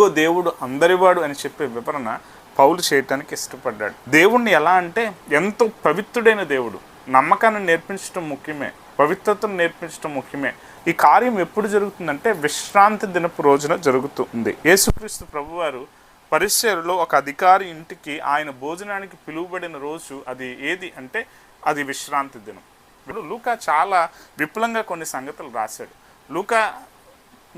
ఇదిగో దేవుడు అందరివాడు అని చెప్పే వివరణ పౌలు చేయటానికి ఇష్టపడ్డాడు. దేవుణ్ణి ఎలా అంటే ఎంతో పవిత్రుడైన దేవుడు. నమ్మకాన్ని నేర్పించడం ముఖ్యమే. పవిత్రతను నేర్పించడం ముఖ్యమే. ఈ కార్యం ఎప్పుడు జరుగుతుందంటే విశ్రాంతి దినపు రోజున జరుగుతుంది. యేసుక్రీస్తు ప్రభువారు పరిచయలో ఒక అధికారి ఇంటికి ఆయన భోజనానికి పిలువబడిన రోజు అది ఏది అంటే అది విశ్రాంతి దినం. ఇప్పుడు లూకా చాలా విపులంగా కొన్ని సంగతులు రాశాడు. లూకా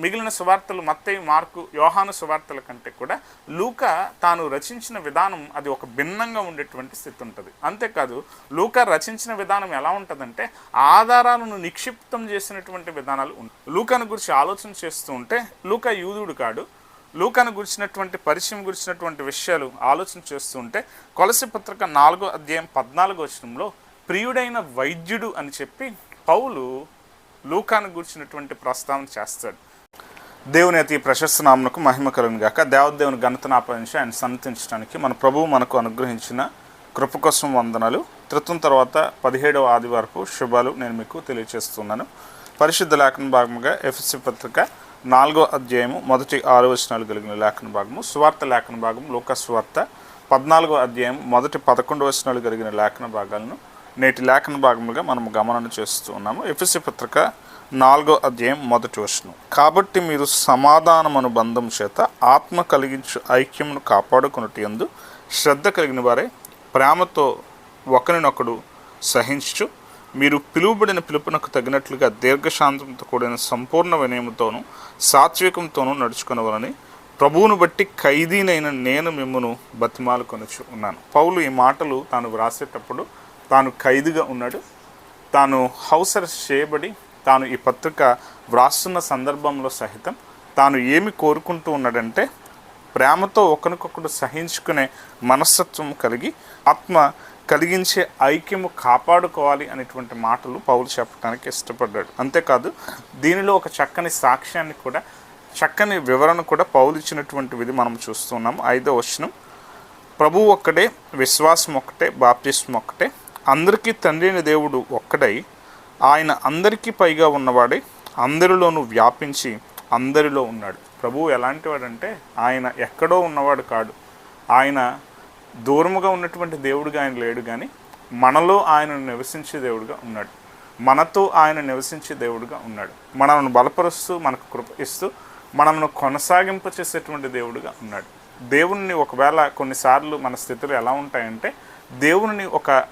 మిగిలిన సువార్తలు మత్తయి మార్కు యోహాను సువార్తల కంటే కూడా లూకా తాను రచించిన విధానం అది ఒక భిన్నంగా ఉండేటువంటి స్థితి ఉంటుంది. అంతేకాదు లూకా రచించిన విధానం ఎలా ఉంటుందంటే ఆధారాలను నిక్షిప్తం చేసినటువంటి విధానాలు ఉంటాయి లూకాను గురించి ఆలోచన చేస్తూ ఉంటే లూకా యూదుడు కాడు. లూకాను గురించినటువంటి పరిచయం గురించినటువంటి విషయాలు ఆలోచన చేస్తూ ఉంటే కొలసి పత్రిక నాలుగో అధ్యాయం పద్నాలుగో వచనంలో ప్రియుడైన వైద్యుడు అని చెప్పి పౌలు లూకాను గురించినటువంటి ప్రస్తావన చేస్తాడు. దేవుని అతి ప్రశస్త నామనకు మహిమ కలుగును గాక. దేవదేవుని ఘనతను ఆపరించి ఆయన సన్నతించడానికి మన ప్రభువు మనకు అనుగ్రహించిన కృప కోసం వందనాలు. త్రిత్వం తర్వాత పదిహేడవ ఆదివారపు శుభాలు నేను మీకు తెలియజేస్తున్నాను పరిశుద్ధ లేఖన భాగముగా ఎఫ్ఎస్సి పత్రిక నాలుగో అధ్యాయము మొదటి ఆరు వచనాలు కలిగిన లేఖన భాగము సువార్త లేఖన భాగం లోకస్వార్త పద్నాలుగో అధ్యాయం మొదటి పదకొండు వచనాలు కలిగిన లేఖన భాగాలను నేటి లేఖన భాగముగా మనం గమనం చేస్తూ ఉన్నాము. ఎఫ్ఎస్సి పత్రిక నాలుగో అధ్యాయం మొదటి వచనం. కాబట్టి మీరు సమాధానం అనుబంధం చేత ఆత్మ కలిగించు ఐక్యమును కాపాడుకున్నట్టు ఎందు శ్రద్ధ కలిగిన వారే ప్రేమతో ఒకరినొకడు సహించు మీరు పిలువబడిన పిలుపునకు తగినట్లుగా దీర్ఘశాంతంతో కూడిన సంపూర్ణ వినయముతోనూ సాత్వికంతోనూ నడుచుకునవలని ప్రభువును బట్టి ఖైదీనైన నేను మిమ్మను బతిమాలు ఉన్నాను. పౌలు ఈ మాటలు తాను వ్రాసేటప్పుడు తాను ఖైదుగా ఉన్నాడు. తాను హౌస్ అరెస్ట్ చేయబడి తాను ఈ పత్రిక వ్రాస్తున్న సందర్భంలో సహితం తాను ఏమి కోరుకుంటూ ఉన్నాడంటే ప్రేమతో ఒకరికొకడు సహించుకునే మనస్తత్వం కలిగి ఆత్మ కలిగించే ఐక్యము కాపాడుకోవాలి అనేటువంటి మాటలు పౌలు చెప్పడానికి ఇష్టపడ్డాడు. అంతేకాదు దీనిలో ఒక చక్కని సాక్ష్యాన్ని కూడా చక్కని వివరణ కూడా పౌలు ఇచ్చినటువంటి విధి మనం చూస్తున్నాం ఐదో వచనం ప్రభు ఒక్కడే విశ్వాసం ఒక్కటే బాప్తిస్వం ఒక్కటే అందరికీ తండ్రి అయిన దేవుడు ఒక్కడై ఆయన అందరికీ పైగా ఉన్నవాడే అందరిలోనూ వ్యాపించి అందరిలో ఉన్నాడు. ప్రభువు ఎలాంటి వాడంటే ఆయన ఎక్కడో ఉన్నవాడు కాడు. ఆయన దూరముగా ఉన్నటువంటి దేవుడుగా ఆయన లేడు కానీ మనలో ఆయన నివసించే దేవుడుగా ఉన్నాడు. మనతో ఆయన నివసించే దేవుడుగా ఉన్నాడు. మనల్ని బలపరుస్తూ మనకు కృప ఇస్తూ మనల్ని కొనసాగింప చేసేటువంటి దేవుడుగా ఉన్నాడు. దేవుణ్ణి ఒకవేళ కొన్నిసార్లు మన స్థితులు ఎలా ఉంటాయంటే దేవుని ఒక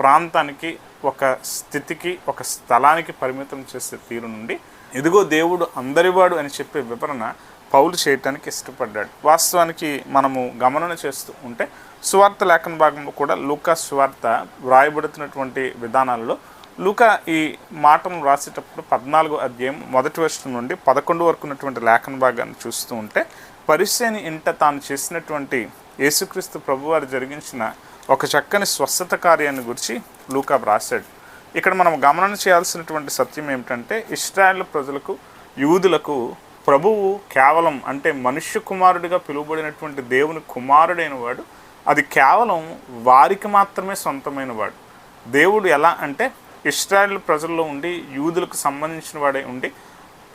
ప్రాంతానికి ఒక స్థితికి ఒక స్థలానికి పరిమితం చేసే తీరు నుండి ఇదిగో దేవుడు అందరివాడు అని చెప్పే వివరణ పౌలు చేయటానికి ఇష్టపడ్డాడు. వాస్తవానికి మనము గమనం చేస్తూ ఉంటే సువార్త లేఖన భాగంలో కూడా లూకా సువార్త వ్రాయబడుతున్నటువంటి విధానాల్లో లూకా ఈ మాటను రాసేటప్పుడు పద్నాలుగు అధ్యాయం మొదటి వర్షం నుండి పదకొండు వరకు ఉన్నటువంటి లేఖన భాగాన్ని చూస్తూ ఉంటే పరిశ్రని ఇంట తాను చేసినటువంటి యేసుక్రీస్తు ప్రభువారు జరిగించిన ఒక చక్కని స్వస్థత కార్యాన్ని గురించి లూకా వ్రాసాడు ఇక్కడ మనం గమనం చేయాల్సినటువంటి సత్యం ఏమిటంటే ఇస్రాయల్ ప్రజలకు యూదులకు ప్రభువు కేవలం అంటే మనుష్య కుమారుడిగా పిలువబడినటువంటి దేవుని కుమారుడైన వాడు అది కేవలం వారికి మాత్రమే సొంతమైన వాడు. దేవుడు ఎలా అంటే ఇస్రాయల్ ప్రజల్లో ఉండి యూదులకు సంబంధించిన వాడే ఉండి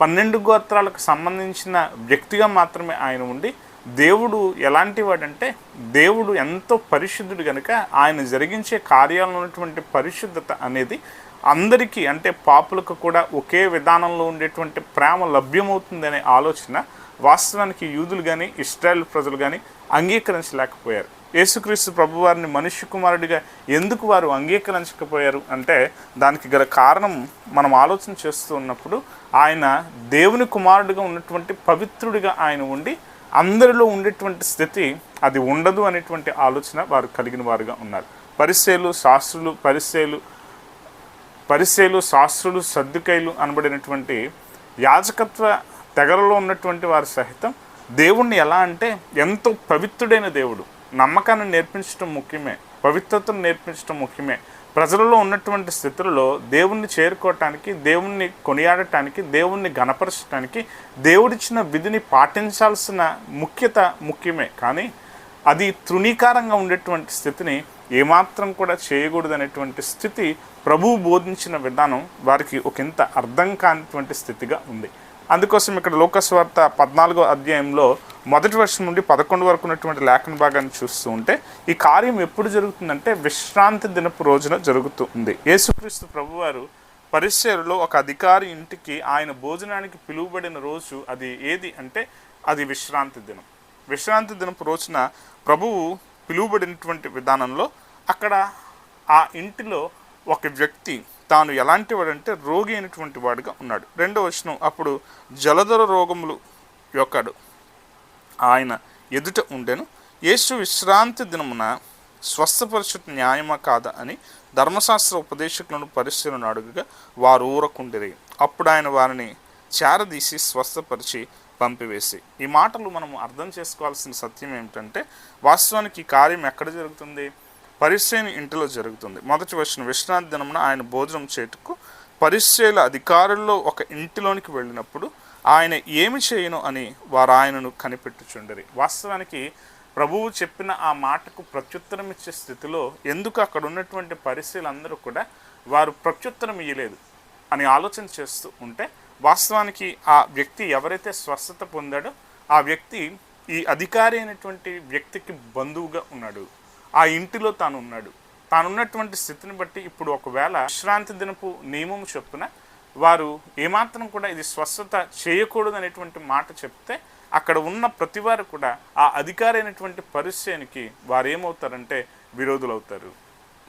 పన్నెండు గోత్రాలకు సంబంధించిన వ్యక్తిగా మాత్రమే ఆయన ఉండి దేవుడు ఎలాంటి వాడంటే దేవుడు ఎంతో పరిశుద్ధుడు కనుక ఆయన జరిగించే కార్యాలలో ఉన్నటువంటి పరిశుద్ధత అనేది అందరికీ అంటే పాపులకు కూడా ఒకే విధానంలో ఉండేటువంటి ప్రేమ లభ్యమవుతుందనే ఆలోచన వాస్తవానికి యూదులు కానీ ఇస్రాయల్ ప్రజలు కానీ అంగీకరించలేకపోయారు. యేసుక్రీస్తు ప్రభువారిని మనుష్య కుమారుడిగా ఎందుకు వారు అంగీకరించకపోయారు అంటే దానికి గల కారణం మనం ఆలోచన చేస్తూ ఉన్నప్పుడు ఆయన దేవుని కుమారుడిగా ఉన్నటువంటి పవిత్రుడిగా ఆయన ఉండి అందరిలో ఉండేటువంటి స్థితి అది ఉండదు అనేటువంటి ఆలోచన వారు కలిగిన వారుగా ఉన్నారు. పరిసేలు శాస్త్రులు పరిసేలు పరిసేలు శాస్త్రులు సర్దుకైలు అనబడినటువంటి యాజకత్వ తెగలలో ఉన్నటువంటి వారు సహితం దేవుణ్ణి ఎలా అంటే ఎంతో పవిత్రుడైన దేవుడు. నమ్మకాన్ని నేర్పించడం ముఖ్యమే పవిత్రతను నేర్పించడం ముఖ్యమే. ప్రజలలో ఉన్నటువంటి స్థితులలో దేవుణ్ణి చేరుకోవటానికి దేవుణ్ణి కొనియాడటానికి దేవుణ్ణి గణపరచటానికి దేవుడిచ్చిన విధిని పాటించాల్సిన ముఖ్యత ముఖ్యమే. కానీ అది తృణీకారంగా ఉండేటువంటి స్థితిని ఏమాత్రం కూడా చేయకూడదనేటువంటి స్థితి ప్రభువు బోధించిన విధానం వారికి ఒకంత అర్థం కానిటువంటి స్థితిగా ఉంది. అందుకోసం ఇక్కడ లోకస్వార్త పద్నాలుగో అధ్యాయంలో మొదటి వర్షం నుండి పదకొండు వరకు ఉన్నటువంటి లేఖన భాగాన్ని చూస్తూ ఉంటే ఈ కార్యం ఎప్పుడు జరుగుతుందంటే విశ్రాంతి దినపు రోజున జరుగుతూ ఉంది యేసుక్రీస్తు ప్రభువారు పరిశీలలో ఒక అధికారి ఇంటికి ఆయన భోజనానికి పిలువబడిన రోజు అది ఏది అంటే అది విశ్రాంతి దినం. విశ్రాంతి దినపు రోజున ప్రభువు పిలువబడినటువంటి విధానంలో అక్కడ ఆ ఇంటిలో ఒక వ్యక్తి తాను ఎలాంటి వాడంటే రోగి అయినటువంటి వాడుగా ఉన్నాడు. రెండో వచనం అప్పుడు జలధర రోగములు యొక్కడు. ఆయన ఎదుట ఉండెను. యేసు విశ్రాంతి దినమున స్వస్థపరచుట న్యాయమా కాదా అని ధర్మశాస్త్ర ఉపదేశకులను పరిశీలన అడుగుగా వారు ఊరకుండిరి. అప్పుడు ఆయన వారిని చేరదీసి స్వస్థపరిచి పంపివేసి. ఈ మాటలు మనం అర్థం చేసుకోవాల్సిన సత్యం ఏమిటంటే వాస్తవానికి ఈ కార్యం ఎక్కడ జరుగుతుంది? పరిశ్రమ ఇంటిలో జరుగుతుంది. మొదటి వచ్చిన విశ్రాంతి దినమున ఆయన భోజనం చేటుకు పరిశ్రయల అధికారుల్లో ఒక ఇంటిలోనికి వెళ్ళినప్పుడు ఆయన ఏమి చేయను అని వారు ఆయనను కనిపెట్టుచుండరి. వాస్తవానికి ప్రభువు చెప్పిన ఆ మాటకు ప్రత్యుత్తరం ఇచ్చే స్థితిలో ఎందుకు అక్కడ ఉన్నటువంటి పరిశీలందరూ కూడా వారు ప్రత్యుత్తరం ఇయ్యలేదు అని ఆలోచన చేస్తూ ఉంటే వాస్తవానికి ఆ వ్యక్తి ఎవరైతే స్వస్థత పొందాడో ఆ వ్యక్తి ఈ అధికారి అయినటువంటి వ్యక్తికి బంధువుగా ఉన్నాడు. ఆ ఇంటిలో తాను ఉన్నాడు తానున్నటువంటి స్థితిని బట్టి ఇప్పుడు ఒకవేళ విశ్రాంతి దినపు నియమం చొప్పున వారు ఏమాత్రం కూడా ఇది స్వస్థత చేయకూడదు అనేటువంటి మాట చెప్తే అక్కడ ఉన్న ప్రతి వారు కూడా ఆ అధికారి అయినటువంటి పరిచయానికి వారు ఏమవుతారంటే విరోధులవుతారు.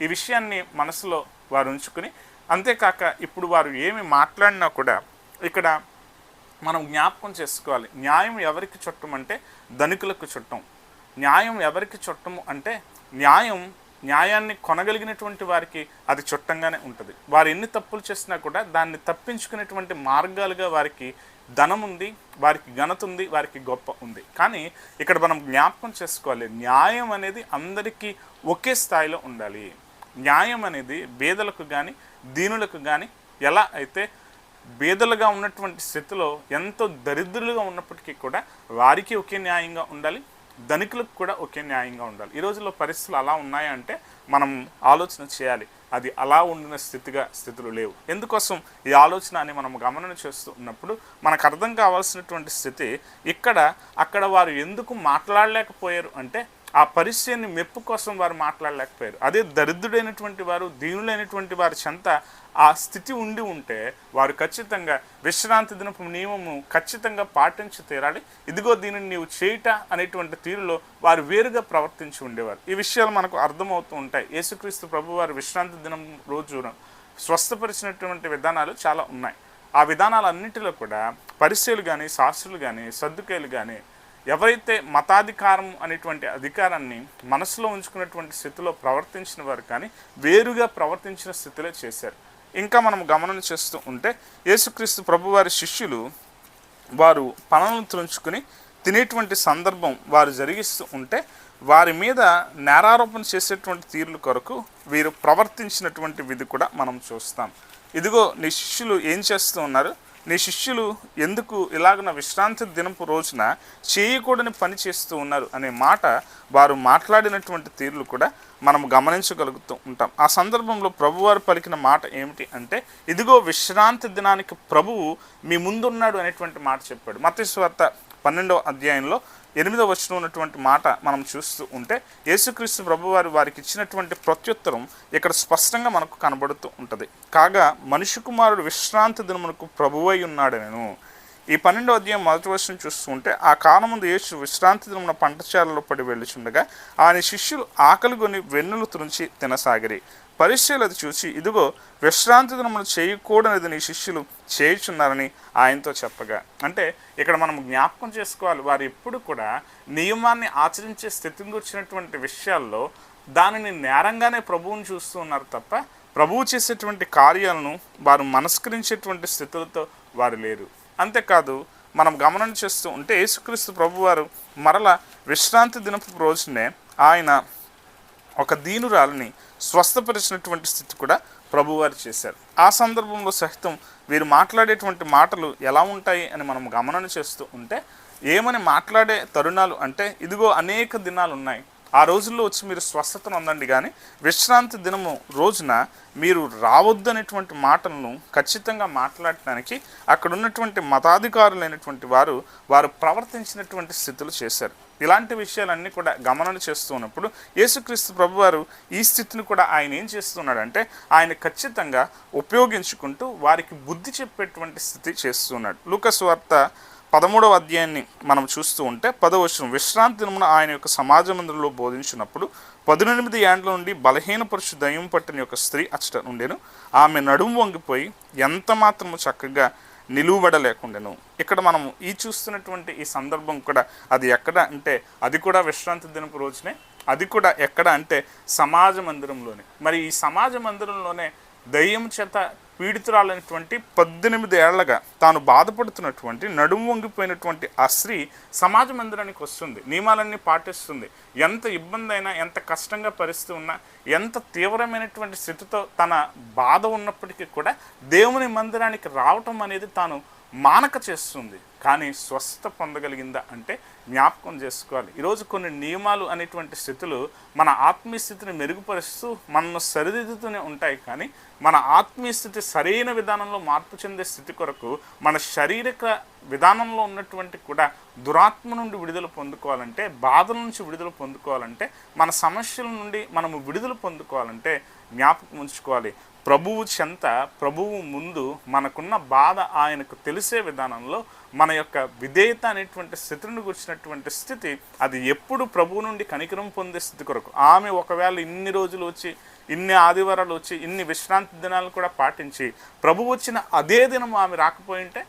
ఈ విషయాన్ని మనసులో వారు ఉంచుకుని అంతేకాక ఇప్పుడు వారు ఏమి మాట్లాడినా కూడా ఇక్కడ మనం జ్ఞాపకం చేసుకోవాలి. న్యాయం ఎవరికి చుట్టం అంటే ధనికులకు చుట్టం. న్యాయం ఎవరికి చుట్టము అంటే న్యాయం న్యాయాన్ని కొనగలిగినటువంటి వారికి అది చుట్టంగానే ఉంటుంది. వారు ఎన్ని తప్పులు చేసినా కూడా దాన్ని తప్పించుకునేటువంటి మార్గాలుగా వారికి ధనం ఉంది వారికి ఘనత ఉంది వారికి గొప్ప ఉంది. కానీ ఇక్కడ మనం జ్ఞాపకం చేసుకోవాలి న్యాయం అనేది అందరికీ ఒకే స్థాయిలో ఉండాలి. న్యాయం అనేది బేదలకు కానీ దీనులకు కానీ ఎలా అయితే బేదలుగా ఉన్నటువంటి స్థితిలో ఎంతో దరిద్రులుగా ఉన్నప్పటికీ కూడా వారికి ఒకే న్యాయంగా ఉండాలి. ధనికులకు కూడా ఒకే న్యాయంగా ఉండాలి. ఈ రోజుల్లో పరిస్థితులు అలా ఉన్నాయంటే మనం ఆలోచన చేయాలి. అది అలా ఉండిన స్థితిగా స్థితులు లేవు. ఎందుకోసం ఈ ఆలోచన అని మనం గమనం చేస్తూ ఉన్నప్పుడు మనకు అర్థం కావాల్సినటువంటి స్థితి ఇక్కడ అక్కడ వారు ఎందుకు మాట్లాడలేకపోయారు అంటే ఆ పరిస్థితిని మెప్పు కోసం వారు మాట్లాడలేకపోయారు. అదే దరిద్రుడైనటువంటి వారు దీనులైనటువంటి వారి చెంత ఆ స్థితి ఉండి ఉంటే వారు ఖచ్చితంగా విశ్రాంతి దినపు నియమము ఖచ్చితంగా పాటించి తీరాలి. ఇదిగో దీనిని నీవు చేయుట అనేటువంటి తీరులో వారు వేరుగా ప్రవర్తించి ఉండేవారు. ఈ విషయాలు మనకు అర్థమవుతూ ఉంటాయి. యేసుక్రీస్తు ప్రభు వారు విశ్రాంతి దినం రోజు స్వస్థపరిచినటువంటి విధానాలు చాలా ఉన్నాయి. ఆ విధానాలన్నింటిలో కూడా పరిశీలు కానీ శాస్త్రులు కానీ సర్దుకేలు కానీ ఎవరైతే మతాధికారం అనేటువంటి అధికారాన్ని మనసులో ఉంచుకున్నటువంటి స్థితిలో ప్రవర్తించిన వారు కానీ వేరుగా ప్రవర్తించిన స్థితిలో చేశారు. ఇంకా మనం గమనం చేస్తూ ఉంటే యేసుక్రీస్తు ప్రభువారి శిష్యులు వారు పనులను తుంచుకుని తినేటువంటి సందర్భం వారు జరిగిస్తూ ఉంటే వారి మీద నేరారోపణ చేసేటువంటి తీరుల కొరకు వీరు ప్రవర్తించినటువంటి విధి కూడా మనం చూస్తాం. ఇదిగో నీ శిష్యులు ఏం చేస్తూ ఉన్నారు? నీ శిష్యులు ఎందుకు ఇలాగ విశ్రాంతి దినపు రోజున చేయకూడని పని చేస్తూ ఉన్నారు అనే మాట వారు మాట్లాడినటువంటి తీరులు కూడా మనం గమనించగలుగుతూ ఉంటాం. ఆ సందర్భంలో ప్రభువారు పలికిన మాట ఏమిటి అంటే ఇదిగో విశ్రాంతి దినానికి ప్రభువు మీ ముందున్నాడు అనేటువంటి మాట చెప్పాడు. మతేశ్వర్త పన్నెండవ అధ్యాయంలో ఎనిమిదవ వచనం ఉన్నటువంటి మాట మనం చూస్తూ ఉంటే యేసుక్రీస్తు ప్రభువారు వారికి ఇచ్చినటువంటి ప్రత్యుత్తరం ఇక్కడ స్పష్టంగా మనకు కనబడుతూ ఉంటుంది. కాగా మనిషి కుమారుడు విశ్రాంతి దినమునకు ప్రభువై ఉన్నాడనను. ఈ పన్నెండో అధ్యాయం మొదటి వర్షం చూస్తూ ఉంటే ఆ కాలం ముందు యేసు విశ్రాంతి దినమున పంటచాలలో పడి వెళ్ళుచుండగా ఆయన శిష్యులు ఆకలి కొని వెన్నులు తురించి తినసాగిరి. పరిశీలత చూసి ఇదిగో విశ్రాంతి దినమును చేయకూడనిది నీ శిష్యులు చేయుచున్నారని ఆయనతో చెప్పగా. అంటే ఇక్కడ మనం జ్ఞాపకం చేసుకోవాలి వారు ఎప్పుడు కూడా నియమాన్ని ఆచరించే స్థితిని గురించినటువంటి విషయాల్లో దానిని నేరంగానే ప్రభువుని చూస్తూ ఉన్నారు తప్ప ప్రభువు చేసేటువంటి కార్యాలను వారు మనస్కరించేటువంటి స్థితులతో వారు లేరు. అంతేకాదు మనం గమనం చేస్తూ ఉంటే యేసుక్రీస్తు ప్రభువారు మరల విశ్రాంతి దినపు రోజునే ఆయన ఒక దీనురాలని స్వస్థపరిచినటువంటి స్థితి కూడా ప్రభువారు చేశారు. ఆ సందర్భంలో సహితం వీరు మాట్లాడేటువంటి మాటలు ఎలా ఉంటాయి అని మనం గమనం చేస్తూ ఉంటే ఏమని మాట్లాడే తరుణాలు అంటే ఇదిగో అనేక దినాలు ఉన్నాయి ఆ రోజుల్లో వచ్చి మీరు స్వస్థతను ఉందండి కానీ విశ్రాంతి దినము రోజున మీరు రావద్దు అనేటువంటి మాటలను ఖచ్చితంగా మాట్లాడటానికి అక్కడ ఉన్నటువంటి మతాధికారులైనటువంటి వారు వారు ప్రవర్తించినటువంటి స్థితులు చేశారు. ఇలాంటి విషయాలన్నీ కూడా గమనం చేస్తూ ఉన్నప్పుడు యేసుక్రీస్తు ప్రభువారు ఈ స్థితిని కూడా ఆయన ఏం చేస్తున్నాడంటే ఆయన ఖచ్చితంగా ఉపయోగించుకుంటూ వారికి బుద్ధి చెప్పేటువంటి స్థితి చేస్తున్నాడు. లూకస్ వార్త పదమూడవ అధ్యాయాన్ని మనం చూస్తూ ఉంటే పదవచనం విశ్రాంతి దినమున ఆయన యొక్క సమాజ మందిరంలో బోధించినప్పుడు పదునెనిమిది ఏండ్ల నుండి బలహీన పురుషు దయ్యం పట్టిన యొక్క స్త్రీ అచ్చట ఉండేను ఆమె నడుము వంగిపోయి ఎంత మాత్రము చక్కగా నిలువబడలేకుండెను. ఇక్కడ మనం ఈ చూస్తున్నటువంటి ఈ సందర్భం కూడా అది ఎక్కడ అంటే అది కూడా విశ్రాంతి దినపు రోజునే అది కూడా ఎక్కడ అంటే సమాజ మందిరంలోనే. మరి ఈ సమాజ మందిరంలోనే దయ్యం చేత పీడితురాలైనటువంటి పద్దెనిమిది ఏళ్ళగా తాను బాధపడుతున్నటువంటి నడుము వంగిపోయినటువంటి ఆ స్త్రీ సమాజ మందిరానికి వస్తుంది నియమాలన్నీ పాటిస్తుంది. ఎంత ఇబ్బంది అయినా ఎంత కష్టంగా పరిస్థితి ఉన్నా ఎంత తీవ్రమైనటువంటి స్థితితో తన బాధ ఉన్నప్పటికీ కూడా దేవుని మందిరానికి రావటం అనేది తాను మానక చేస్తుంది కానీ స్వస్థత పొందగలిగిందా అంటే జ్ఞాపకం చేసుకోవాలి. ఈరోజు కొన్ని నియమాలు అనేటువంటి స్థితులు మన ఆత్మీయ స్థితిని మెరుగుపరుస్తూ మనను సరిదిద్దుతూనే ఉంటాయి కానీ మన ఆత్మీయ స్థితి సరైన విధానంలో మార్పు చెందే స్థితి కొరకు మన శారీరక విధానంలో ఉన్నటువంటి కూడా దురాత్మ నుండి విడుదల పొందుకోవాలంటే బాధల నుంచి విడుదల పొందుకోవాలంటే మన సమస్యల నుండి మనము విడుదల పొందుకోవాలంటే జ్ఞాపకం ఉంచుకోవాలి. ప్రభువు చెంత ప్రభువు ముందు మనకున్న బాధ ఆయనకు తెలిసే విధానంలో మన యొక్క విధేయత అనేటువంటి స్థితిని గురించినటువంటి స్థితి అది ఎప్పుడు ప్రభువు నుండి కనికరం పొందే స్థితి కొరకు. ఆమె ఒకవేళ ఇన్ని రోజులు వచ్చి ఇన్ని ఆదివారాలు వచ్చి ఇన్ని విశ్రాంతి దినాలు కూడా పాటించి ప్రభు వచ్చిన అదే దినం ఆమె రాకపోయింటే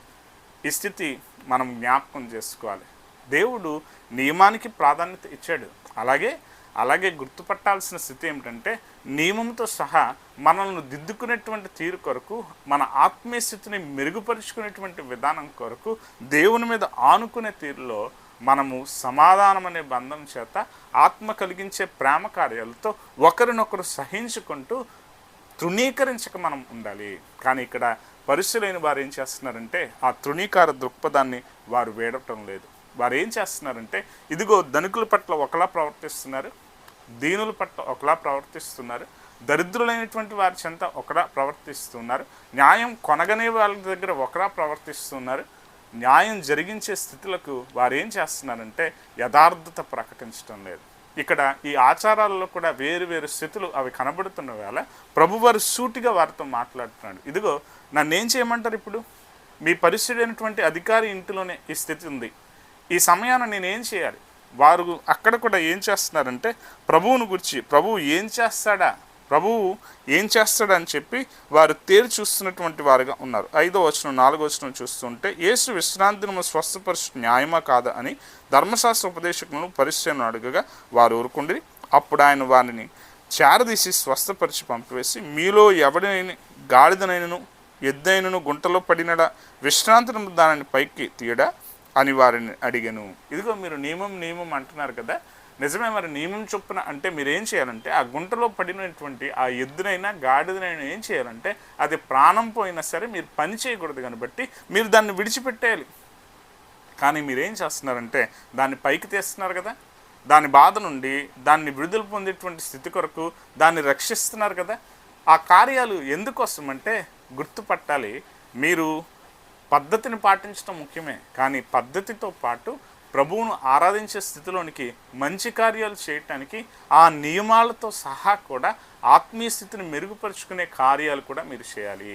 ఈ స్థితి మనం జ్ఞాపకం చేసుకోవాలి. దేవుడు నియమానికి ప్రాధాన్యత ఇచ్చాడు. అలాగే అలాగే గుర్తుపట్టాల్సిన స్థితి ఏమిటంటే నియమంతో సహా మనల్ని దిద్దుకునేటువంటి తీరు కొరకు మన ఆత్మీయ స్థితిని మెరుగుపరుచుకునేటువంటి విధానం కొరకు దేవుని మీద ఆనుకునే తీరులో మనము సమాధానం అనే బంధం చేత ఆత్మ కలిగించే ప్రేమ కార్యాలతో ఒకరినొకరు సహించుకుంటూ తృణీకరించక మనం ఉండాలి. కానీ ఇక్కడ పరిస్థితులైన వారు ఏం చేస్తున్నారంటే ఆ తృణీకార దృక్పథాన్ని వారు వేడటం లేదు. వారు ఏం చేస్తున్నారంటే ఇదిగో ధనికుల పట్ల ఒకలా ప్రవర్తిస్తున్నారు దీనుల పట్ల ఒకలా ప్రవర్తిస్తున్నారు దరిద్రులైనటువంటి వారి చెంత ఒకలా ప్రవర్తిస్తున్నారు. న్యాయం కొనగనే వాళ్ళ దగ్గర ఒకరా ప్రవర్తిస్తున్నారు. న్యాయం జరిగించే స్థితులకు వారు ఏం చేస్తున్నారంటే యథార్థత ప్రకటించడం లేదు. ఇక్కడ ఈ ఆచారాలలో కూడా వేరు వేరు స్థితులు అవి కనబడుతున్న వేళ ప్రభువారు సూటిగా వారితో మాట్లాడుతున్నాడు. ఇదిగో నన్నేం చేయమంటారు ఇప్పుడు? మీ పరిస్థితి అధికారి ఇంటిలోనే ఈ స్థితి ఉంది. ఈ సమయాన నేనేం చేయాలి? వారు అక్కడ కూడా ఏం చేస్తున్నారంటే ప్రభువును గురించి ప్రభువు ఏం చేస్తాడా? ప్రభువు ఏం చేస్తాడని చెప్పి వారు తేరు చూస్తున్నటువంటి వారుగా ఉన్నారు. ఐదో వచనం నాలుగో వచనం చూస్తుంటే యేసు విశ్రాంతిని స్వస్థపరచు న్యాయమా కాదా అని ధర్మశాస్త్ర ఉపదేశకులను పరిశ్రమను అడుగగా వారు ఊరుకుండి అప్పుడు ఆయన వారిని చేరదీసి స్వస్థపరిచి పంపివేసి మీలో ఎవడైన గాడిదనైనను ఎద్దైనను గుంటలో పడినడా విశ్రాంతిని దానిని పైకి తీయడా అని వారిని అడిగాను. ఇదిగో మీరు నియమం నియమం అంటున్నారు కదా నిజమే మరి నియమం చొప్పున అంటే మీరు ఏం చేయాలంటే ఆ గుంటలో పడినటువంటి ఆ ఎద్దునైనా గాడిదనైనా ఏం చేయాలంటే అది ప్రాణం పోయినా సరే మీరు పని చేయకూడదు కాబట్టి మీరు దాన్ని విడిచిపెట్టేయాలి. కానీ మీరేం చేస్తున్నారంటే దాన్ని పైకి తీస్తున్నారు కదా. దాని బాధ నుండి దాన్ని విడుదల పొందేటువంటి స్థితి కొరకు దాన్ని రక్షిస్తున్నారు కదా. ఆ కార్యాలు ఎందుకోసం అంటే గుర్తుపట్టాలి. మీరు పద్ధతిని పాటించడం ముఖ్యమే. కానీ పద్ధతితో పాటు ప్రభువును ఆరాధించే స్థితిలోనికి మంచి కార్యాలు చేయటానికి ఆ నియమాలతో సహా కూడా ఆత్మీయ స్థితిని మెరుగుపరుచుకునే కార్యాలు కూడా మీరు చేయాలి.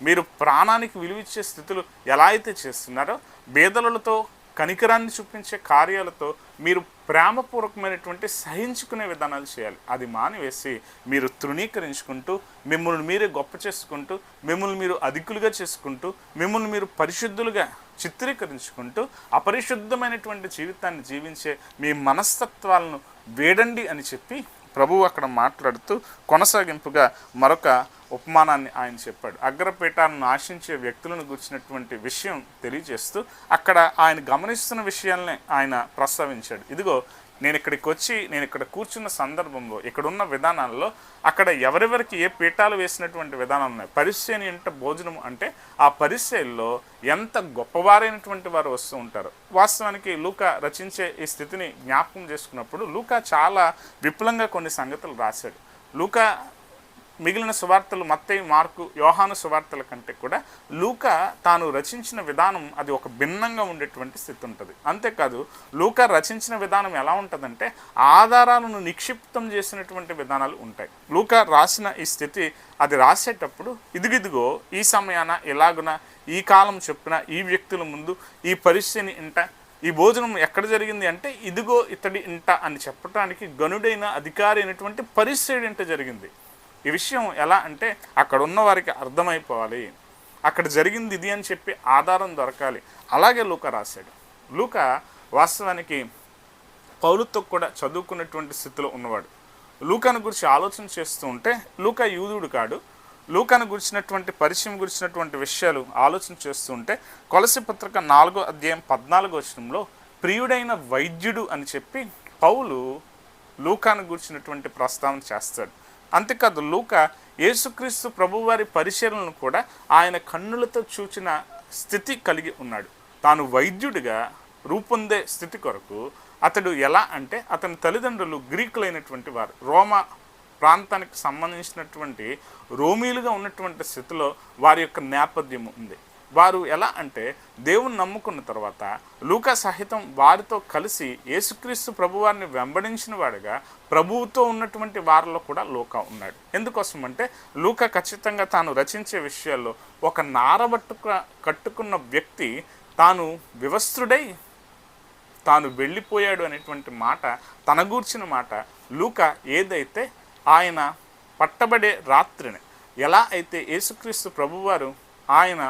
మీరు ప్రాణానికి విలువిచ్చే స్థితులు ఎలా అయితే చేస్తున్నారో బేదలతో కనికరాన్ని చూపించే కార్యాలతో మీరు ప్రేమపూర్వకమైనటువంటి సహించుకునే విధానాలు చేయాలి. అది మానివేసి మీరు తృణీకరించుకుంటూ మిమ్మల్ని మీరే గొప్ప చేసుకుంటూ మిమ్మల్ని మీరు అధికులుగా చేసుకుంటూ మిమ్మల్ని మీరు పరిశుద్ధులుగా చిత్రీకరించుకుంటూ అపరిశుద్ధమైనటువంటి జీవితాన్ని జీవించే మీ మనస్తత్వాలను వేడండి అని చెప్పి ప్రభువు అక్కడ మాట్లాడుతూ కొనసాగింపుగా మరొక ఉపమానాన్ని ఆయన చెప్పాడు. అగ్రపీఠాలను ఆశించే వ్యక్తులను గుర్చినటువంటి విషయం తెలియజేస్తూ అక్కడ ఆయన గమనిస్తున్న విషయాలనే ఆయన ప్రస్తావించాడు. ఇదిగో నేను ఇక్కడికి వచ్చి నేను ఇక్కడ కూర్చున్న సందర్భంలో ఇక్కడ ఉన్న విధానాల్లో అక్కడ ఎవరెవరికి ఏ పీఠాలు వేసినటువంటి విధానాలు ఉన్నాయి? పరిశ్రని అంటే భోజనం అంటే ఆ పరిశ్రయల్లో ఎంత గొప్పవారైనటువంటి వారు వస్తూ ఉంటారు? వాస్తవానికి లూకా రచించే ఈ స్థితిని జ్ఞాపకం చేసుకున్నప్పుడు లూకా చాలా విపులంగా కొన్ని సంగతులు రాశాడు. లూకా మిగిలిన సువార్తలు మత్తయ్య మార్కు యోహాను సువార్తల కంటే కూడా లూక తాను రచించిన విధానం అది ఒక భిన్నంగా ఉండేటువంటి స్థితి ఉంటుంది. అంతేకాదు లూక రచించిన విధానం ఎలా ఉంటుందంటే ఆధారాలను నిక్షిప్తం చేసినటువంటి విధానాలు ఉంటాయి. లూక రాసిన ఈ స్థితి అది రాసేటప్పుడు ఇదిగిదిగో ఈ సమయాన ఎలాగున ఈ కాలం చెప్పిన ఈ వ్యక్తుల ముందు ఈ పరిస్థితిని ఇంట ఈ భోజనం ఎక్కడ జరిగింది అంటే ఇదిగో ఇతడి ఇంట అని చెప్పడానికి గనుడైన అధికారి అయినటువంటి పరిస్థితి ఇంట జరిగింది. ఈ విషయం ఎలా అంటే అక్కడ ఉన్న వారికి అర్థమైపోవాలి. అక్కడ జరిగింది ఇది అని చెప్పి ఆధారం దొరకాలి. అలాగే లూక రాశాడు. లూక వాస్తవానికి పౌలుతో కూడా చదువుకున్నటువంటి స్థితిలో ఉన్నవాడు. లూకాను గురించి ఆలోచన చేస్తూ ఉంటే లూకా యూదుడు కాడు. లూకాను గురించినటువంటి పరిచయం గురించినటువంటి విషయాలు ఆలోచన చేస్తూ ఉంటే కొలసి పత్రిక నాలుగో అధ్యాయం పద్నాలుగో వచనంలో ప్రియుడైన వైద్యుడు అని చెప్పి పౌలు లూకాను గురించినటువంటి ప్రస్తావన చేస్తాడు. అంతేకాదు లూక యేసుక్రీస్తు ప్రభువారి పరిశీలనను కూడా ఆయన కన్నులతో చూచిన స్థితి కలిగి ఉన్నాడు. తాను వైద్యుడిగా రూపొందే స్థితి కొరకు అతడు ఎలా అంటే అతని తల్లిదండ్రులు గ్రీకులైనటువంటి వారు రోమా ప్రాంతానికి సంబంధించినటువంటి రోమీలుగా ఉన్నటువంటి స్థితిలో వారి యొక్క నేపథ్యం ఉంది. వారు ఎలా అంటే దేవుని నమ్ముకున్న తర్వాత లూకా సహితం వారితో కలిసి యేసుక్రీస్తు ప్రభువారిని వెంబడించిన వాడుగా ప్రభువుతో ఉన్నటువంటి వారిలో కూడా లూకా ఉన్నాడు. ఎందుకోసం అంటే లూకా ఖచ్చితంగా తాను రచించే విషయాల్లో ఒక నారబట్టుక కట్టుకున్న వ్యక్తి తాను వివస్త్రుడై తాను వెళ్ళిపోయాడు అనేటువంటి మాట తన గూర్చిన మాట లూక ఏదైతే ఆయన పట్టబడే రాత్రిని ఎలా అయితే యేసుక్రీస్తు ప్రభువారు ఆయన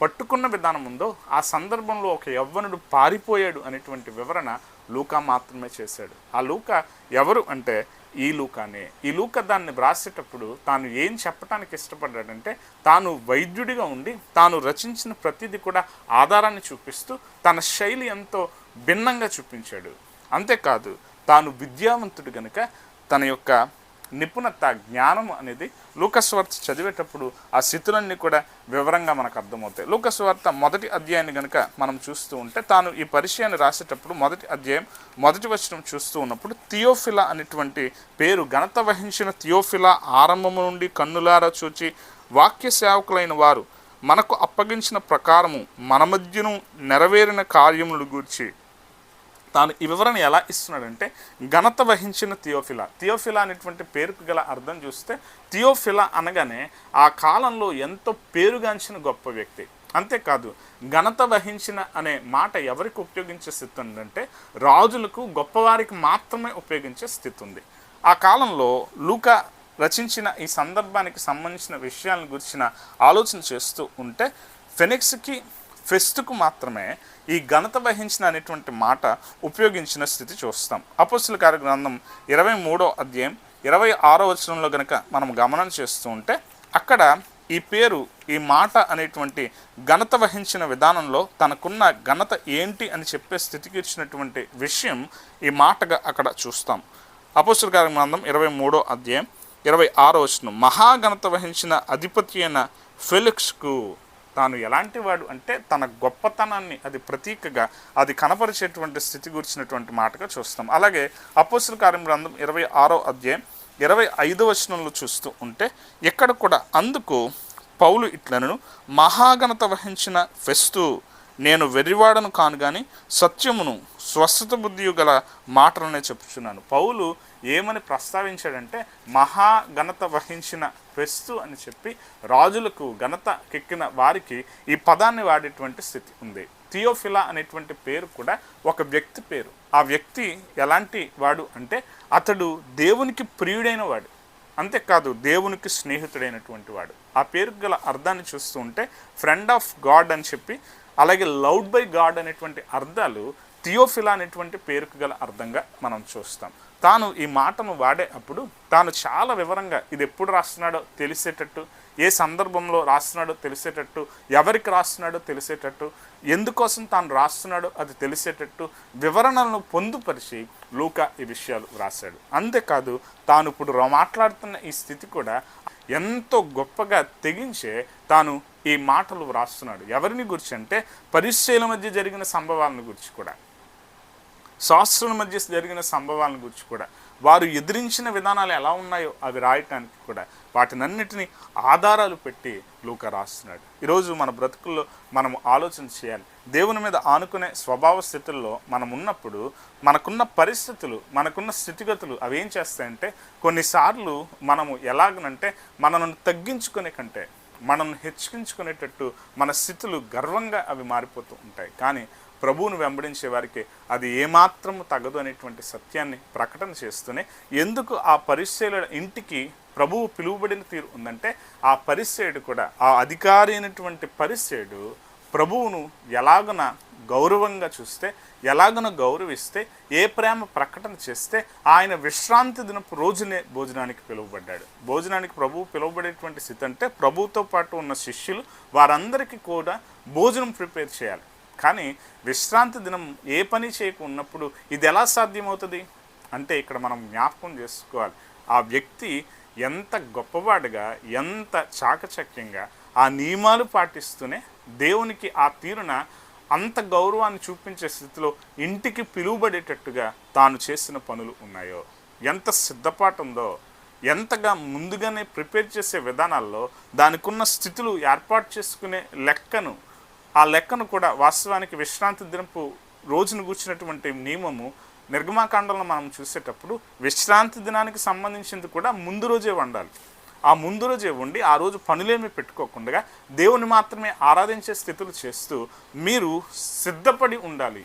పట్టుకున్న విధానం ఉందో ఆ సందర్భంలో ఒక యవ్వనుడు పారిపోయాడు అనేటువంటి వివరణ లూకా మాత్రమే చేశాడు. ఆ లూకా ఎవరు అంటే ఈ లూకానే. ఈ లూక దాన్ని వ్రాసేటప్పుడు తాను ఏం చెప్పడానికి ఇష్టపడ్డాడంటే తాను వైద్యుడిగా ఉండి తాను రచించిన ప్రతిదీ కూడా ఆధారాన్ని చూపిస్తూ తన శైలి ఎంతో భిన్నంగా చూపించాడు. అంతేకాదు తాను విద్యావంతుడు గనుక తన యొక్క నిపుణత జ్ఞానం అనేది లూకస్వార్త చదివేటప్పుడు ఆ స్థితులన్నీ కూడా వివరంగా మనకు అర్థమవుతాయి. లూకస్వార్త మొదటి అధ్యాయాన్ని కనుక మనం చూస్తూ ఉంటే తాను ఈ పరిచయాన్ని రాసేటప్పుడు మొదటి అధ్యాయం మొదటి వచనం చూస్తూ ఉన్నప్పుడు థియోఫిలా అనేటువంటి పేరు ఘనత వహించిన థియోఫిలా ఆరంభము నుండి కన్నులారా చూచి వాక్య సేవకులైన వారు మనకు అప్పగించిన ప్రకారము మన మధ్యను నెరవేరిన కార్యములు గూర్చి తాను ఈ వివరణ ఎలా ఇస్తున్నాడంటే ఘనత వహించిన థియోఫిలా. థియోఫిలా అనేటువంటి పేరుకు గల అర్థం చూస్తే థియోఫిలా అనగానే ఆ కాలంలో ఎంతో పేరుగాంచిన గొప్ప వ్యక్తి. అంతేకాదు ఘనత వహించిన అనే మాట ఎవరికి ఉపయోగించే స్థితి ఉందంటే రాజులకు గొప్పవారికి మాత్రమే ఉపయోగించే స్థితి ఉంది. ఆ కాలంలో లూకా రచించిన ఈ సందర్భానికి సంబంధించిన విషయాలను గురించిన ఆలోచన చేస్తూ ఉంటే ఫెనిక్స్కి ఫెస్ట్కు మాత్రమే ఈ ఘనత వహించిన అనేటువంటి మాట ఉపయోగించిన స్థితి చూస్తాం. అపోస్తుల కార్య గ్రంథం ఇరవై మూడో అధ్యాయం ఇరవై ఆరో వచనంలో గనక మనం గమనం చేస్తూ ఉంటే అక్కడ ఈ పేరు ఈ మాట అనేటువంటి ఘనత వహించిన విధానంలో తనకున్న ఘనత ఏంటి అని చెప్పే స్థితికి ఇచ్చినటువంటి విషయం ఈ మాటగా అక్కడ చూస్తాం. అపోస్తుల కార్య గ్రంథం ఇరవై మూడో అధ్యాయం ఇరవై ఆరో వచనం మహాఘనత వహించిన అధిపతి అయిన ఫెలిక్స్కు తాను ఎలాంటి వాడు అంటే తన గొప్పతనాన్ని అది ప్రతీకగా అది కనపరిచేటువంటి స్థితి గురించినటువంటి మాటగా చూస్తాం. అలాగే అపోసుల కార్యం గ్రంథం ఇరవై ఆరో అధ్యాయం ఇరవై ఐదో వచనంలో చూస్తూ ఉంటే ఇక్కడ కూడా అందుకు పౌలు ఇట్లను మహాఘనత వహించిన ఫెస్తు నేను వెర్రివాడను కాను కానీ సత్యమును స్వస్థత బుద్ధియు గల మాటలనే చెప్తున్నాను పౌలు ఏమని ప్రస్తావించాడంటే మహా ఘనత వహించిన ఫెస్తు అని చెప్పి రాజులకు ఘనత కెక్కిన వారికి ఈ పదాన్ని వాడేటువంటి స్థితి ఉంది. థియోఫిలా అనేటువంటి పేరు కూడా ఒక వ్యక్తి పేరు. ఆ వ్యక్తి ఎలాంటి వాడు అంటే అతడు దేవునికి ప్రియుడైన వాడు. అంతేకాదు దేవునికి స్నేహితుడైనటువంటి వాడు. ఆ పేరుకు గల అర్థాన్ని చూస్తూ ఉంటే ఫ్రెండ్ ఆఫ్ గాడ్ అని చెప్పి అలాగే లౌడ్ బై గాడ్ అనేటువంటి అర్థాలు థియోఫిలా అనేటువంటి పేరుకు గల అర్థంగా మనం చూస్తాం. తాను ఈ మాటను వాడే అప్పుడు తాను చాలా వివరంగా ఇది ఎప్పుడు రాస్తున్నాడో తెలిసేటట్టు ఏ సందర్భంలో రాస్తున్నాడో తెలిసేటట్టు ఎవరికి రాస్తున్నాడో తెలిసేటట్టు ఎందుకోసం తాను రాస్తున్నాడో అది తెలిసేటట్టు వివరణలను పొందుపరిచి లూకా ఈ విషయాలు రాశాడు అంతేకాదు తాను ఇప్పుడు మాట్లాడుతున్న ఈ స్థితి కూడా ఎంతో గొప్పగా తెగించే తాను ఈ మాటలు వ్రాస్తున్నాడు. ఎవరిని గురించి అంటే పరిశీల మధ్య జరిగిన సంభవాలను గురించి కూడా. శాస్త్రుల మధ్య జరిగిన సంభవాలను గురించి కూడా. వారు ఎదిరించిన విధానాలు ఎలా ఉన్నాయో అవి రాయటానికి కూడా. వాటినన్నిటిని ఆధారాలు పెట్టి లూక రాస్తున్నాడు. ఈరోజు మన బ్రతుకుల్లో మనం ఆలోచన చేయాలి. దేవుని మీద ఆనుకునే స్వభావ స్థితుల్లో మనం ఉన్నప్పుడు మనకున్న పరిస్థితులు మనకున్న స్థితిగతులు అవి ఏం చేస్తాయంటే కొన్నిసార్లు మనము ఎలాగనంటే మనల్ని తగ్గించుకునే కంటే మనం హెచ్చించుకునేటట్టు మన స్థితులు గర్వంగా అవి మారిపోతూ ఉంటాయి. కానీ ప్రభువును వెంబడించే వారికి అది ఏమాత్రం తగదు అనేటువంటి సత్యాన్ని ప్రకటన చేస్తూనే ఎందుకు ఆ పరిచయుల ఇంటికి ప్రభువు పిలువబడిన తీరు ఉందంటే ఆ పరిచయుడు కూడా ఆ అధికారి అయినటువంటి పరిచయుడు ప్రభువును ఎలాగన గౌరవంగా చూస్తే ఎలాగన గౌరవిస్తే ఏ ప్రేమ ప్రకటన చేస్తే ఆయన విశ్రాంతి దినపు రోజునే భోజనానికి పిలువబడ్డాడు. భోజనానికి ప్రభువు పిలువబడేటువంటి స్థితి అంటే ప్రభువుతో పాటు ఉన్న శిష్యులు వారందరికీ కూడా భోజనం ప్రిపేర్ చేయాలి. కానీ విశ్రాంతి దినం ఏ పని చేయకున్నప్పుడు ఇది ఎలా సాధ్యమవుతుంది? అంటే ఇక్కడ మనం జ్ఞాపకం చేసుకోవాలి. ఆ వ్యక్తి ఎంత గొప్పవాడుగా ఎంత చాకచక్యంగా ఆ నియమాలు పాటిస్తూనే దేవునికి ఆ తీరున అంత గౌరవాన్ని చూపించే స్థితిలో ఇంటికి పిలువబడేటట్టుగా తాను చేసిన పనులు ఉన్నాయో ఎంత సిద్ధపాటు ఉందో ఎంతగా ముందుగానే ప్రిపేర్ చేసే విధానాల్లో దానికున్న స్థితులు ఏర్పాటు చేసుకునే లెక్కను ఆ లెక్కను కూడా వాస్తవానికి విశ్రాంతి దినపు రోజును కూర్చున్నటువంటి నియమము నిర్గమాకాండంలో మనం చూసేటప్పుడు విశ్రాంతి దినానికి సంబంధించింది కూడా ముందు రోజే వండాలి. ఆ ముందు రోజే ఉండి ఆ రోజు పనులేమి పెట్టుకోకుండా దేవుని మాత్రమే ఆరాధించే స్థితులు చేస్తూ మీరు సిద్ధపడి ఉండాలి.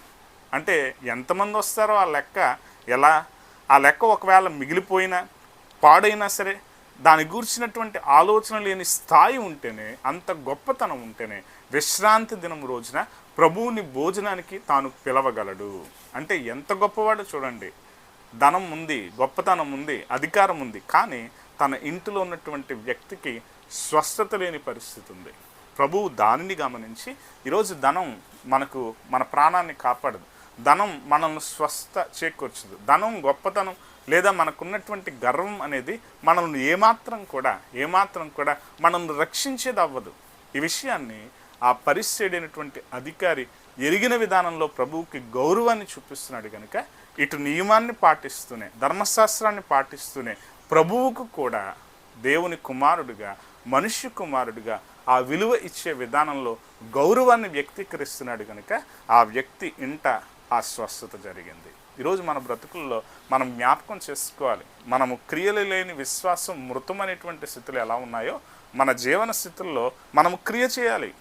అంటే ఎంతమంది వస్తారో ఆ లెక్క ఎలా? ఆ లెక్క ఒకవేళ మిగిలిపోయినా పాడైనా సరే దాని గూర్చినటువంటి ఆలోచన లేని స్థాయి ఉంటేనే అంత గొప్పతనం ఉంటేనే విశ్రాంతి దినం రోజున ప్రభువుని భోజనానికి తాను పిలవగలడు. అంటే ఎంత గొప్పవాడో చూడండి. ధనం ఉంది గొప్పతనం ఉంది అధికారం ఉంది. కానీ తన ఇంటిలో ఉన్నటువంటి వ్యక్తికి స్వస్థత లేని పరిస్థితి ఉంది. ప్రభువు దానిని గమనించి ఈరోజు ధనం మనకు మన ప్రాణాన్ని కాపాడదు. ధనం మనల్ని స్వస్థ చేకూర్చదు. ధనం గొప్పతనం లేదా మనకున్నటువంటి గర్వం అనేది మనల్ని ఏమాత్రం కూడా ఏమాత్రం కూడా మనల్ని రక్షించేది అవ్వదు. ఈ విషయాన్ని ఆ పరిస్థితి అధికారి ఎరిగిన విధానంలో ప్రభువుకి గౌరవాన్ని చూపిస్తున్నాడు కనుక ఇటు నియమాన్ని పాటిస్తూనే ధర్మశాస్త్రాన్ని పాటిస్తూనే ప్రభువుకు కూడా దేవుని కుమారుడిగా మనుష్య కుమారుడిగా ఆ విలువ ఇచ్చే విధానంలో గౌరవాన్ని వ్యక్తీకరిస్తున్నాడు కనుక ఆ వ్యక్తి ఇంట ఆ స్వస్థత జరిగింది. ఈరోజు మన బ్రతుకుల్లో మనం జ్ఞాపకం చేసుకోవాలి. మనము క్రియలు లేని విశ్వాసం మృతమైనటువంటి స్థితులు ఎలా ఉన్నాయో మన జీవన స్థితుల్లో మనము క్రియ చేయాలి.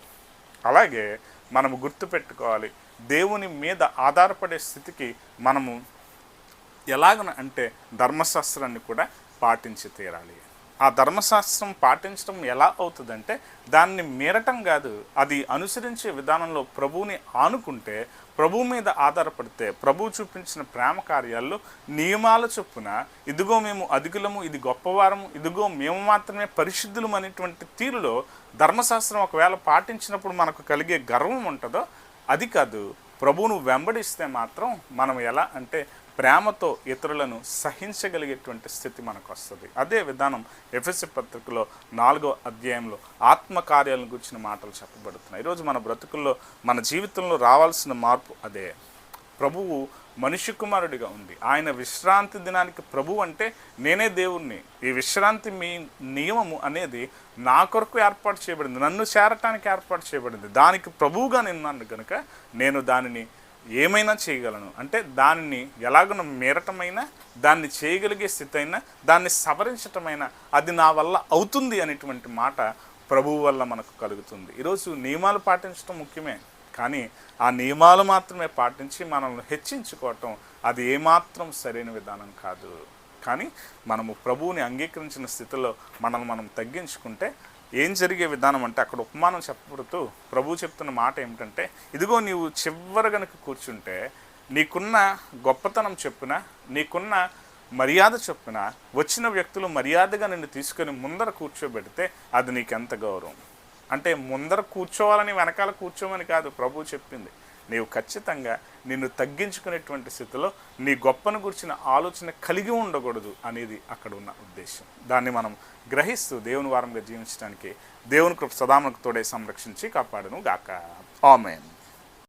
అలాగే మనము గుర్తుపెట్టుకోవాలి దేవుని మీద ఆధారపడే స్థితికి మనము ఎలాగన అంటే ధర్మశాస్త్రాన్ని కూడా పాటించి తీరాలి. ఆ ధర్మశాస్త్రం పాటించడం ఎలా అవుతుందంటే దాన్ని మీరటం కాదు అది అనుసరించే విధానంలో ప్రభువుని ఆనుకుంటే ప్రభు మీద ఆధారపడితే ప్రభు చూపించిన ప్రేమ కార్యాల్లో నియమాల చొప్పున ఇదిగో మేము అధికులము ఇది గొప్పవారము ఇదిగో మేము మాత్రమే పరిశుద్ధులం అనేటువంటి తీరులో ధర్మశాస్త్రం ఒకవేళ పాటించినప్పుడు మనకు కలిగే గర్వం ఉంటుందో అది కాదు ప్రభువును వెంబడిస్తే మాత్రం మనం ఎలా అంటే ప్రేమతో ఇతరులను సహించగలిగేటువంటి స్థితి మనకు వస్తుంది అదే విధానం ఎఫ్ఎస్సి పత్రికలో నాలుగో అధ్యాయంలో ఆత్మకార్యాలను గురించిన మాటలు చెప్పబడుతున్నాయి. ఈరోజు మన బ్రతుకుల్లో మన జీవితంలో రావాల్సిన మార్పు అదే. ప్రభువు మనిషి కుమారుడిగా ఉంది. ఆయన విశ్రాంతి దినానికి ప్రభు అంటే నేనే దేవుణ్ణి. ఈ విశ్రాంతి మీ నియమము అనేది నా కొరకు ఏర్పాటు చేయబడింది. నన్ను చేరటానికి ఏర్పాటు చేయబడింది. దానికి ప్రభువుగా నిన్నాను కనుక నేను దానిని ఏమైనా చేయగలను. అంటే దానిని ఎలాగన మీరటమైనా దాన్ని చేయగలిగే స్థితి అయినా దాన్ని సవరించటమైనా అది నా వల్ల అవుతుంది అనేటువంటి మాట ప్రభువు వల్ల మనకు కలుగుతుంది. ఈరోజు నియమాలు పాటించడం ముఖ్యమే. కానీ ఆ నియమాలు మాత్రమే పాటించి మనల్ని హెచ్చించుకోవటం అది ఏమాత్రం సరైన విధానం కాదు. కానీ మనము ప్రభువుని అంగీకరించిన స్థితిలో మనల్ని మనం తగ్గించుకుంటే ఏం జరిగే విధానం అంటే అక్కడ ఉపమానం చెప్పబడుతూ ప్రభు చెప్తున్న మాట ఏమిటంటే ఇదిగో నీవు చివరి గనుక కూర్చుంటే నీకున్న గొప్పతనం చెప్పున నీకున్న మర్యాద చొప్పున వచ్చిన వ్యక్తులు మర్యాదగా నిన్ను తీసుకొని ముందర కూర్చోబెడితే అది నీకెంత గౌరవం? అంటే ముందర కూర్చోవాలని వెనకాల కూర్చోమని కాదు ప్రభు చెప్పింది. నీవు ఖచ్చితంగా నిన్ను తగ్గించుకునేటువంటి స్థితిలో నీ గొప్పను గురించిన ఆలోచన కలిగి ఉండకూడదు అనేది అక్కడ ఉన్న ఉద్దేశం. దాన్ని మనం గ్రహిస్తూ దేవుని వారంగా జీవించడానికి దేవుని కృప సదాములకు తోడే సంరక్షించి కాపాడును గాక. ఆమెన్